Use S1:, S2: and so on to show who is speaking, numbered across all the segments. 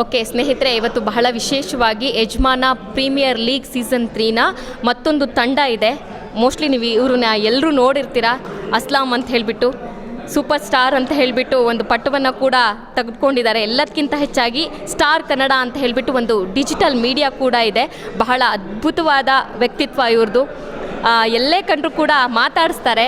S1: Okay, ಸ್ನೇಹಿತರೆ, ಇವತ್ತು ಬಹಳ ವಿಶೇಷವಾಗಿ ಯಜಮಾನ ಪ್ರೀಮಿಯರ್ ಲೀಗ್ ಸೀಸನ್ ತ್ರೀನ ಮತ್ತೊಂದು ತಂಡ ಇದೆ. ಮೋಸ್ಟ್ಲಿ ನೀವು ಇವ್ರನ್ನ ಎಲ್ಲರೂ ನೋಡಿರ್ತೀರಾ? ಅಸ್ಲಾಂ ಅಂತ ಹೇಳಿಬಿಟ್ಟು ಸೂಪರ್ ಸ್ಟಾರ್ ಅಂತ ಹೇಳಿಬಿಟ್ಟು ಒಂದು ಪಟ್ಟವನ್ನು ಕೂಡ ತೆಗೆದುಕೊಂಡಿದ್ದಾರೆ. ಎಲ್ಲದಕ್ಕಿಂತ ಹೆಚ್ಚಾಗಿ ಸ್ಟಾರ್ ಕನ್ನಡ ಅಂತ ಹೇಳಿಬಿಟ್ಟು ಒಂದು ಡಿಜಿಟಲ್ ಮೀಡಿಯಾ ಕೂಡ ಇದೆ. ಬಹಳ ಅದ್ಭುತವಾದ ವ್ಯಕ್ತಿತ್ವ ಇವ್ರದ್ದು ಎಲ್ಲೇ ಕಂಡ್ರು ಕೂಡ ಮಾತಾಡಿಸ್ತಾರೆ.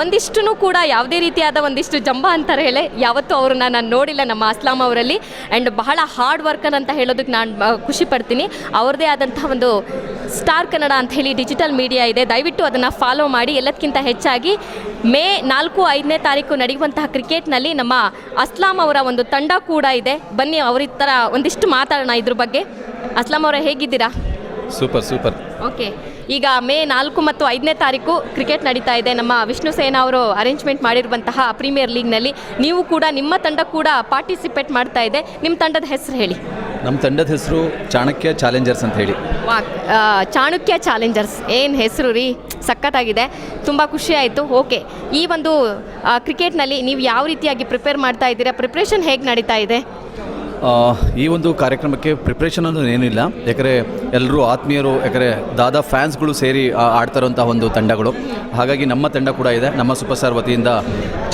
S1: ಒಂದಿಷ್ಟು ಕೂಡ ಯಾವುದೇ ರೀತಿಯಾದ ಒಂದಿಷ್ಟು ಜಂಬ ಅಂತಾರೆ ಹೇಳಿ, ಯಾವತ್ತೂ ಅವ್ರನ್ನ ನಾನು ನೋಡಿಲ್ಲ ನಮ್ಮ ಅಸ್ಲಾಂ ಅವರಲ್ಲಿ. ಆ್ಯಂಡ್ ಬಹಳ ಹಾರ್ಡ್ ವರ್ಕರ್ ಅಂತ ಹೇಳೋದಕ್ಕೆ ನಾನು ಖುಷಿ ಪಡ್ತೀನಿ. ಅವ್ರದ್ದೇ ಆದಂಥ ಒಂದು ಸ್ಟಾರ್ ಕನ್ನಡ ಅಂತ ಹೇಳಿ ಡಿಜಿಟಲ್ ಮೀಡಿಯಾ ಇದೆ. ದಯವಿಟ್ಟು ಅದನ್ನು ಫಾಲೋ ಮಾಡಿ. ಎಲ್ಲದಕ್ಕಿಂತ ಹೆಚ್ಚಾಗಿ ಮೇ ನಾಲ್ಕು, ಐದನೇ ತಾರೀಕು ನಡೆಯುವಂತಹ ಕ್ರಿಕೆಟ್ನಲ್ಲಿ ನಮ್ಮ ಅಸ್ಲಾಂ ಅವರ ಒಂದು ತಂಡ ಕೂಡ ಇದೆ. ಬನ್ನಿ ಅವ್ರ ಥರ ಒಂದಿಷ್ಟು ಮಾತಾಡೋಣ ಇದ್ರ ಬಗ್ಗೆ. ಅಸ್ಲಾಂ ಅವರ ಹೇಗಿದ್ದೀರಾ?
S2: Super super.
S1: ಓಕೆ ಈಗ ಮೇ ನಾಲ್ಕು ಮತ್ತು ಐದನೇ ತಾರೀಕು ಕ್ರಿಕೆಟ್ ನಡೀತಾ ಇದೆ. ನಮ್ಮ ವಿಷ್ಣು ಸೇನಾ ಅವರು ಅರೇಂಜ್ಮೆಂಟ್ ಮಾಡಿರುವಂತಹ ಪ್ರೀಮಿಯರ್ ಲೀಗ್ನಲ್ಲಿ ನೀವು ಕೂಡ ನಿಮ್ಮ ತಂಡ ಕೂಡ ಪಾರ್ಟಿಸಿಪೇಟ್ ಮಾಡ್ತಾ ಇದೆ. ನಿಮ್ಮ ತಂಡದ ಹೆಸರು ಹೇಳಿ.
S2: ನಮ್ಮ ತಂಡದ ಹೆಸರು ಚಾಣಕ್ಯ ಚಾಲೆಂಜರ್ಸ್ ಅಂತ ಹೇಳಿ.
S1: ವಾ ಆ, ಚಾಣಕ್ಯ ಚಾಲೆಂಜರ್ಸ್ ಏನು ಹೆಸರು ರೀ? ಸಖತ್ತಾಗಿದೆ. ತುಂಬ ಖುಷಿ ಆಯಿತು. ಓಕೆ ಈ ಒಂದು ಕ್ರಿಕೆಟ್ನಲ್ಲಿ ನೀವು ಯಾವ ರೀತಿಯಾಗಿ ಪ್ರಿಪೇರ್ ಮಾಡ್ತಾ ಇದ್ದೀರಾ? ಪ್ರಿಪ್ರೇಷನ್ ಹೇಗೆ ನಡೀತಾ ಇದೆ?
S2: ಈ ಒಂದು ಕಾರ್ಯಕ್ರಮಕ್ಕೆ ಪ್ರಿಪ್ರೇಷನ್ ಅನ್ನೋದು ಏನಿಲ್ಲ. ಯಾಕಂದರೆ ಎಲ್ಲರೂ ಆತ್ಮೀಯರು, ಯಾಕಂದರೆ ದಾದಾ ಫ್ಯಾನ್ಸ್ಗಳು ಸೇರಿ ಆಡ್ತಾರೋಂಥ ಒಂದು ತಂಡಗಳು. ಹಾಗಾಗಿ ನಮ್ಮ ತಂಡ ಕೂಡ ಇದೆ. ನಮ್ಮ ಸೂಪರ್ ಸ್ಟಾರ್ ವತಿಯಿಂದ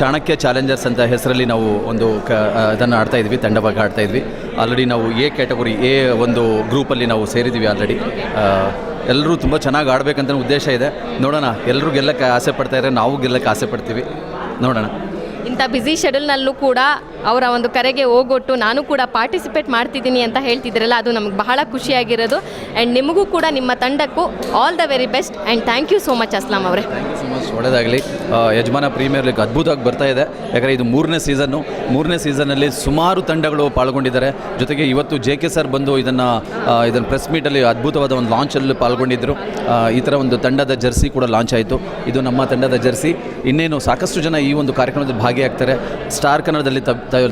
S2: ಚಾಣಕ್ಯ ಚಾಲೆಂಜರ್ಸ್ ಅಂತ ಹೆಸರಲ್ಲಿ ನಾವು ಒಂದು ಕ ಇದನ್ನು ಆಡ್ತಾ ಇದ್ವಿ ತಂಡವಾಗಿ ಆಡ್ತಾ ಇದ್ವಿ. ಆಲ್ರೆಡಿ ನಾವು ಎ ಕ್ಯಾಟಗರಿ ಎ ಒಂದು ಗ್ರೂಪಲ್ಲಿ ನಾವು ಸೇರಿದ್ದೀವಿ ಆಲ್ರೆಡಿ ಎಲ್ಲರೂ ತುಂಬ ಚೆನ್ನಾಗಿ ಆಡಬೇಕಂತ ಉದ್ದೇಶ ಇದೆ. ನೋಡೋಣ ಎಲ್ಲರೂ ಗೆಲ್ಲಕ್ಕೆ ಆಸೆ ಪಡ್ತಾ ಇದ್ದಾರೆ ನಾವು ಗೆಲ್ಲಕ್ಕೆ ಆಸೆ ಪಡ್ತೀವಿ. ನೋಡೋಣ.
S1: ಇಂಥ ಬ್ಯುಸಿ ಶೆಡ್ಯೂಲ್ನಲ್ಲೂ ಕೂಡ ಅವರ ಒಂದು ಕರೆಗೆ ಹೋಗೊಟ್ಟು ನಾನು ಕೂಡ ಪಾರ್ಟಿಸಿಪೇಟ್ ಮಾಡ್ತಿದ್ದೀನಿ ಅಂತ ಹೇಳ್ತಿದ್ದೀರಲ್ಲ ಅದು ನಮಗೆ ಬಹಳ ಖುಷಿಯಾಗಿರೋದು. ಆ್ಯಂಡ್ ನಿಮಗೂ ಕೂಡ ನಿಮ್ಮ ತಂಡಕ್ಕೂ all the very best and thank you so much Aslam ಅವರೇ.
S2: ಒಳ್ಳೆಯದಾಗಲಿ ಯಜಮಾನ ಪ್ರೀಮಿಯರ್ ಲೀಗ್ ಅದ್ಭುತವಾಗಿ ಬರ್ತಾ ಇದೆ. ಯಾಕಂದರೆ ಇದು ಮೂರನೇ ಸೀಸನ್ನು ಮೂರನೇ ಸೀಸನ್ನಲ್ಲಿ ಸುಮಾರು ತಂಡಗಳು ಪಾಲ್ಗೊಂಡಿದ್ದಾರೆ. ಜೊತೆಗೆ ಇವತ್ತು ಜೆ ಕೆ ಸರ್ ಬಂದು ಇದನ್ನು ಇದನ್ನು ಪ್ರೆಸ್ ಮೀಟಲ್ಲಿ ಅದ್ಭುತವಾದ ಒಂದು ಲಾಂಚಲ್ಲಿ ಪಾಲ್ಗೊಂಡಿದ್ದರು ಈ ಥರ ಒಂದು ತಂಡದ ಜರ್ಸಿ ಕೂಡ ಲಾಂಚ್ ಆಯಿತು. ಇದು ನಮ್ಮ ತಂಡದ ಜರ್ಸಿ ಇನ್ನೇನು ಸಾಕಷ್ಟು ಜನ ಈ ಒಂದು ಕಾರ್ಯಕ್ರಮದಲ್ಲಿ ಭಾಗಿಯಾಗ್ತಾರೆ ಸ್ಟಾರ್ ಕನ್ನಡದಲ್ಲಿ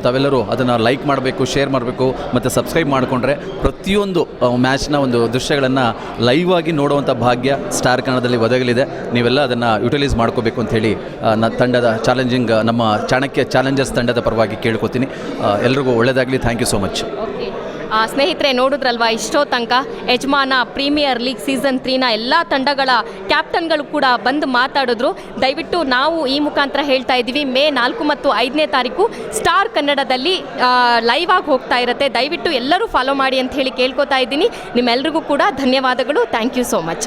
S2: ತಾವೆಲ್ಲರೂ ಅದನ್ನು ಲೈಕ್ ಮಾಡಬೇಕು ಶೇರ್ ಮಾಡಬೇಕು ಮತ್ತು ಸಬ್ಸ್ಕ್ರೈಬ್ ಮಾಡಿಕೊಂಡ್ರೆ ಪ್ರತಿಯೊಂದು ಮ್ಯಾಚ್ನ ಒಂದು ದೃಶ್ಯಗಳನ್ನು ಲೈವ್ ಆಗಿ ನೋಡುವಂಥ ಭಾಗ್ಯ ಸ್ಟಾರ್ ಕನ್ನಡದಲ್ಲಿ ಒದಗಲಿದೆ. ನೀವೆಲ್ಲ ಅದನ್ನು ಯುಟಿಲೈಸ್ ಮಾಡ್ಕೋಬೇಕು ಅಂತ ಹೇಳಿ ಆ, ತಂಡದ ಚಾಲೆಂಜಿಂಗ್ ನಮ್ಮ ಚಾಣಕ್ಯ ಚಾಲೆಂಜರ್ಸ್ ತಂಡದ ಪರವಾಗಿ ಕೇಳ್ಕೊತೀನಿ. ಎಲ್ರಿಗೂ ಒಳ್ಳೆಯದಾಗಲಿ ಥ್ಯಾಂಕ್ ಯು ಸೊ ಮಚ್
S1: ಸ್ನೇಹಿತರೆ, ನೋಡಿದ್ರಲ್ವಾ, ಇಷ್ಟೋ ತನಕ ಯಜಮಾನ, ಪ್ರೀಮಿಯರ್ ಲೀಗ್ ಸೀಸನ್ ತ್ರೀನ ಎಲ್ಲ ತಂಡಗಳ ಕ್ಯಾಪ್ಟನ್ಗಳು ಕೂಡ ಬಂದು ಮಾತಾಡಿದ್ರು. ದಯವಿಟ್ಟು ನಾವು ಈ ಮುಖಾಂತರ ಹೇಳ್ತಾ ಇದ್ದೀವಿ, ಮೇ ನಾಲ್ಕು ಮತ್ತು ಐದನೇ ತಾರೀಕು ಸ್ಟಾರ್ ಕನ್ನಡದಲ್ಲಿ ಲೈವ್ ಆಗಿ ಹೋಗ್ತಾ ಇರುತ್ತೆ. ದಯವಿಟ್ಟು ಎಲ್ಲರೂ ಫಾಲೋ ಮಾಡಿ ಅಂತ ಹೇಳಿ ಕೇಳ್ಕೊತಾ ಇದ್ದೀನಿ. ನಿಮ್ಮೆಲ್ಲರಿಗೂ ಕೂಡ ಧನ್ಯವಾದಗಳು. Thank you so much